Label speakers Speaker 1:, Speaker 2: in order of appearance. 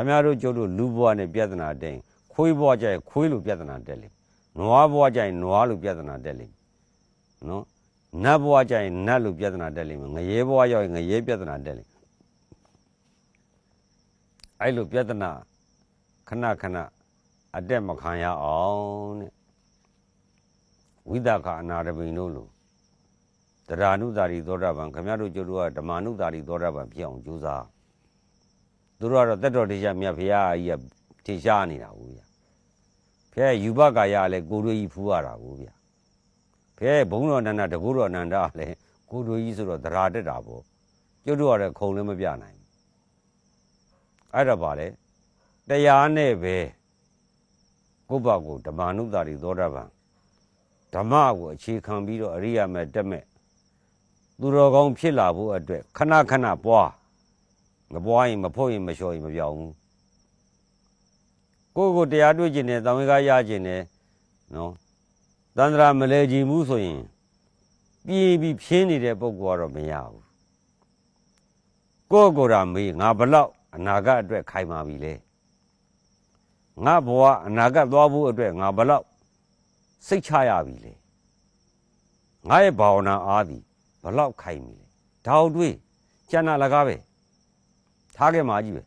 Speaker 1: ခမရတို့ကျုပ်တို့လူဘဝနဲ့ပြဿနာတက်ရင်ခွေးဘဝကြရင်ခွေးလိုပြဿနာတက်လိမ့်နွားဘဝကြရင်နွားလိုပြဿနာတက်လိမ့်နော်နတ်ဘဝကြရင်နတ်လိုပြဿနာတက်လိမ့်မယ်ငရဲဘဝရောက်ရင်ငရဲပြဿနာတက်လိမ့်အဲ့လိုပြဿနာခဏခဏအတက်မခံရအောင်တဲ့ဝိသခအနာတပိန်တို့လိုတရားနုသာရီသောတာပန်ခမရတို့ကျုပ်တို့ကဓမ္မနုသာရီသောတာပန်ဖြစ်အောင်ကြိုးစား သူတို့ကတော့တက်တော်တရားမြတ်ဖရာကြီးကထင်ရှားနေတာဘူးဗျာဖဲယူဘကာယကလည်းကိုတို့ကြီးဖူးရတာဘူးဗျာဖဲဘုံတော်အနန္ဒတကုတော်အနန္ဒကလည်းကိုတို့ကြီးဆိုတော့သရာတက်တာပေါ့ကျွတ်တို့ကလည်းခုံလည်းမပြနိုင်ဘူးအဲ့တော့ဗာလေတရားနဲ့ပဲကိုယ့်ဘကိုဓမ္မနုတာရီသောတာပန်ဓမ္မကိုအခြေခံပြီးတော့အရိယာမဲ့တက်မဲ့သူတော်ကောင်းဖြစ်လာဖို့အတွက်ခဏခဏပွား မပွားရင်မဖို့ရင်မလျှော်ရင်မပြောင်းဘူးကိုယ့်ကိုယ်တရားတွေ့ကျင်တယ်တောင်းဝေကရကျင်တယ်နော်တန္တရာမလဲကြည်မှုဆိုရင်ပြေးပြီးဖြင်းနေတဲ့ပုံကတော့မရဘူးကိုယ့်ကိုယ်ရာမေးငါဘလောက်အနာဂတ်အတွက်ခိုင်မာပြီလဲငါဘဝအနာဂတ်သွားဖို့အတွက်ငါဘလောက်စိတ်ချရပြီလဲငါရဲ့ဘာဝနာအားသည်ဘလောက်ခိုင်ပြီလဲဒါတို့တွေ့ကျန်တာလကားပဲ ထားခဲ့မှာကြီးပဲ